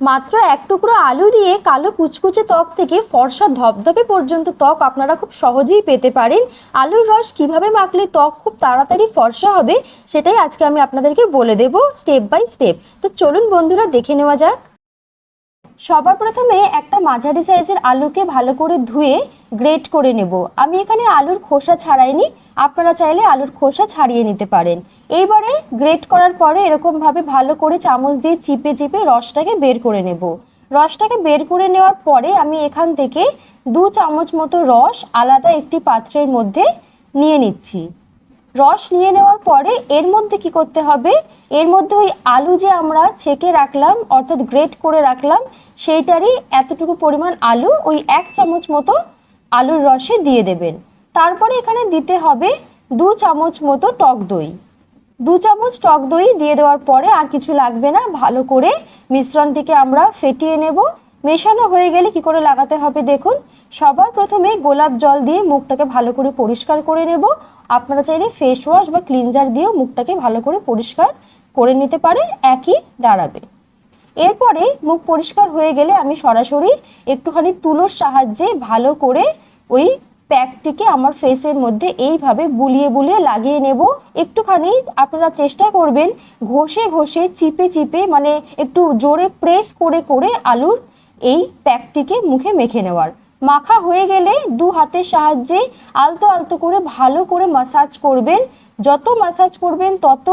মাত্র এক টুকরো আলু দিয়ে কালো কুচকুচে ত্বক থেকে ফর্সা ধপধপে পর্যন্ত ত্বক আপনারা খুব সহজেই পেতে পারেন। আলুর রস কীভাবে মাখলে ত্বক খুব তাড়াতাড়ি ফর্সা হবে, সেটাই আজকে আমি আপনাদেরকে বলে দেব স্টেপ বাই স্টেপ তো চলুন বন্ধুরা, দেখে নেওয়া যাক। সবার প্রথমে একটা মাঝারি সাইজের আলুকে ভালো করে ধুয়ে গ্রেট করে নেব। আমি এখানে আলুর খোসা ছাড়াইনি, আপনারা চাইলে আলুর খোসা ছাড়িয়ে নিতে পারেন। এইবারে গ্রেট করার পরে এরকমভাবে ভালো করে চামচ দিয়ে চিপে চিপে রসটাকে বের করে নেব। রসটাকে বের করে নেওয়ার পরে আমি এখান থেকে দু চামচ মতো রস আলাদা একটি পাত্রের মধ্যে নিয়ে নিচ্ছি। রস নিয়ে নেওয়ার পরে এর মধ্যে কি করতে হবে? এর মধ্যে ওই আলু যে আমরা ছেঁকে রাখলাম, অর্থাৎ গ্রেট করে রাখলাম, সেইটারই এতটুকু পরিমাণ আলু ওই এক চামচ মতো আলুর রসে দিয়ে দেবেন। তারপরে এখানে দিতে হবে দু চামচ মতো টক দই। দু চামচ টক দই দিয়ে দেওয়ার পরে আর কিছু লাগবে না, ভালো করে মিশ্রণটিকে আমরা ফেটিয়ে নেব। মেশানো হয়ে গেলে কি করে লাগাতে হবে দেখুন? সবার প্রথমে গোলাপ জল দিয়ে মুখটাকে ভালো করে পরিষ্কার করে নেব। আপনারা চাইলে ফেস ওয়াশ বা ক্লিনজার দিয়েও মুখটাকে ভালো করে পরিষ্কার করে নিতে পারেন, একই দাঁড়াবে। এরপরে মুখ পরিষ্কার হয়ে গেলে আমি সরাসরি একটুখানি তুলোর সাহায্যে ভালো করে ওই প্যাকটিকে আমার ফেসের মধ্যে এইভাবে বুলিয়ে বুলিয়ে লাগিয়ে নেব। একটুখানি আপনারা চেষ্টা করবেন ঘষে ঘষে চিপে চিপে মানে একটু জোরে প্রেস করে করে আলুর এই প্যাকটিকে মুখে মেখে নেওয়ার। মাখা হয়ে গেলে দু হাতের সাহায্যে আলতো আলতো করে ভালো করে মাসাজ করবেন। যত মাসাজ করবেন তত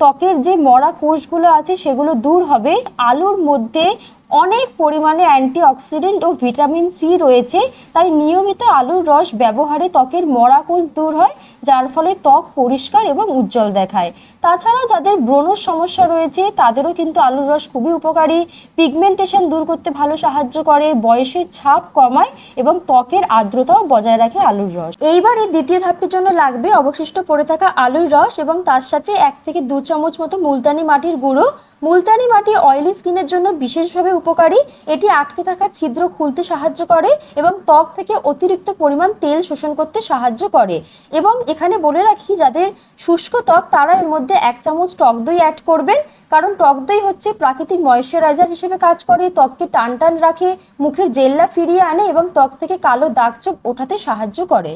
ত্বকের যে মরা কোষগুলো আছে সেগুলো দূর হবে। আলুর মধ্যে অনেক পরিমাণে অ্যান্টিঅক্সিডেন্ট ও ভিটামিন সি রয়েছে, তাই নিয়মিত আলুর রস ব্যবহারে ত্বকের মরা কোষ দূর হয়, যার ফলে ত্বক পরিষ্কার এবং উজ্জ্বল দেখায়। তাছাড়াও যাদের ব্রণর সমস্যা রয়েছে, তাদেরও কিন্তু আলুর রস খুবই উপকারী। পিগমেন্টেশন দূর করতে ভালো সাহায্য করে, বয়সের ছাপ কমায় এবং ত্বকের আর্দ্রতাও বজায় রাখে আলুর রস। এইবারে দ্বিতীয় ধাপটির জন্য লাগবে অবশিষ্ট পড়ে থাকা আলুর রস এবং তার সাথে এক থেকে দু চামচ মতো মুলতানি মাটির গুঁড়ো মুলতানি মাটি অয়েলি স্কিনের জন্য বিশেষভাবে উপকারী। এটি আটকে থাকা ছিদ্র খুলতে সাহায্য করে এবং ত্বক থেকে অতিরিক্ত পরিমাণ তেল শোষণ করতে সাহায্য করে। এবং এখানে বলে রাখি, যাদের শুষ্ক ত্বক, তারা এর মধ্যে এক চামচ টক দই অ্যাড করবেন। কারণ টক দই হচ্ছে প্রাকৃতিক ময়শ্চারাইজার হিসেবে কাজ করে, ত্বককে টান টান রাখে, মুখের জেল্লা ফিরিয়ে আনে এবং ত্বক থেকে কালো দাগ চোখ ওঠাতে সাহায্য করে।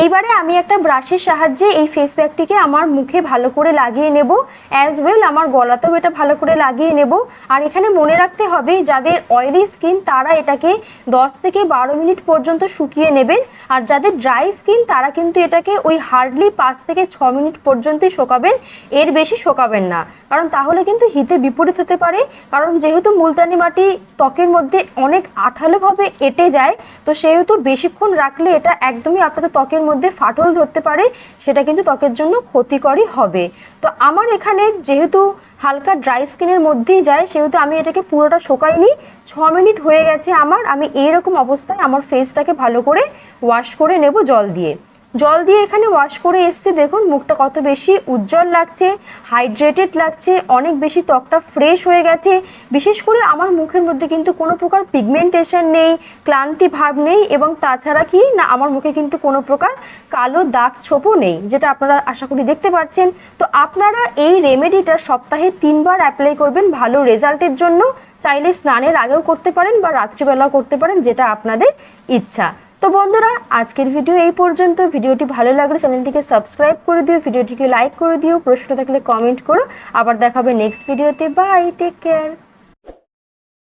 এইবারে আমি একটা ব্রাশের সাহায্যে এই ফেস প্যাকটিকে আমার মুখে ভালো করে লাগিয়ে নেব। অ্যাজ ওয়েল আমার গলাতেও এটা ভালো করে লাগিয়ে নেব। আর এখানে মনে রাখতে হবে, যাদের অয়েলি স্কিন তারা এটাকে 10 থেকে বারো মিনিট পর্যন্ত শুকিয়ে নেবেন। আর যাদের ড্রাই স্কিন তারা কিন্তু এটাকে ওই হার্ডলি পাঁচ থেকে ছ মিনিট পর্যন্তই শোকাবেন। এর বেশি শোকাবেন না। কারণ তাহলে কিন্তু হিতে বিপরীত হতে পারে। কারণ যেহেতু মুলতানি মাটি ত্বকের মধ্যে অনেক আঠালোভাবে এঁটে যায়, তো সেহেতু বেশিক্ষণ রাখলে এটা একদমই আপনাদের ত্বকের মধ্যে ফাটল ধরতে পারে, সেটা কিন্তু ত্বকের জন্য ক্ষতিকরই হবে। তো আমার এখানে যেহেতু হালকা ড্রাই স্কিনের মধ্যেই যায়, সেহেতু আমি এটাকে পুরোটা শোকাই নিই ছ মিনিট হয়ে গেছে আমার, আমি এইরকম অবস্থায় আমার ফেসটাকে ভালো করে ওয়াশ করে নেব জল দিয়ে। জল দিয়ে এখানে ওয়াশ করে এসছি। দেখুন, মুখটা কত বেশি উজ্জ্বল লাগছে হাইড্রেটেড লাগছে, অনেক বেশি ত্বকটা ফ্রেশ হয়ে গেছে। বিশেষ করে আমার মুখের মধ্যে কিন্তু কোনো প্রকার পিগমেন্টেশন নেই, ক্লান্তি ভাব নেই এবং তাছাড়া কি, না, আমার মুখে কিন্তু কোনো প্রকার কালো দাগ ছোপও নেই, যেটা আপনারা আশা করি দেখতে পাচ্ছেন। তো আপনারা এই রেমেডিটা সপ্তাহে তিনবার অ্যাপ্লাই করবেন ভালো রেজাল্টের জন্য। চাইলে স্নানের আগেও করতে পারেন বা রাত্রিবেলাও করতে পারেন, যেটা আপনাদের ইচ্ছা। তো বন্ধুরা, আজকের ভিডিও এই পর্যন্ত। ভিডিওটি ভালো লাগলে চ্যানেলটিকে সাবস্ক্রাইব করে দিও, ভিডিওটিকে লাইক করে দিও, প্রশ্ন থাকলে কমেন্ট করো। আবার দেখাবে নেক্সট ভিডিওতে বাই টেক কেয়ার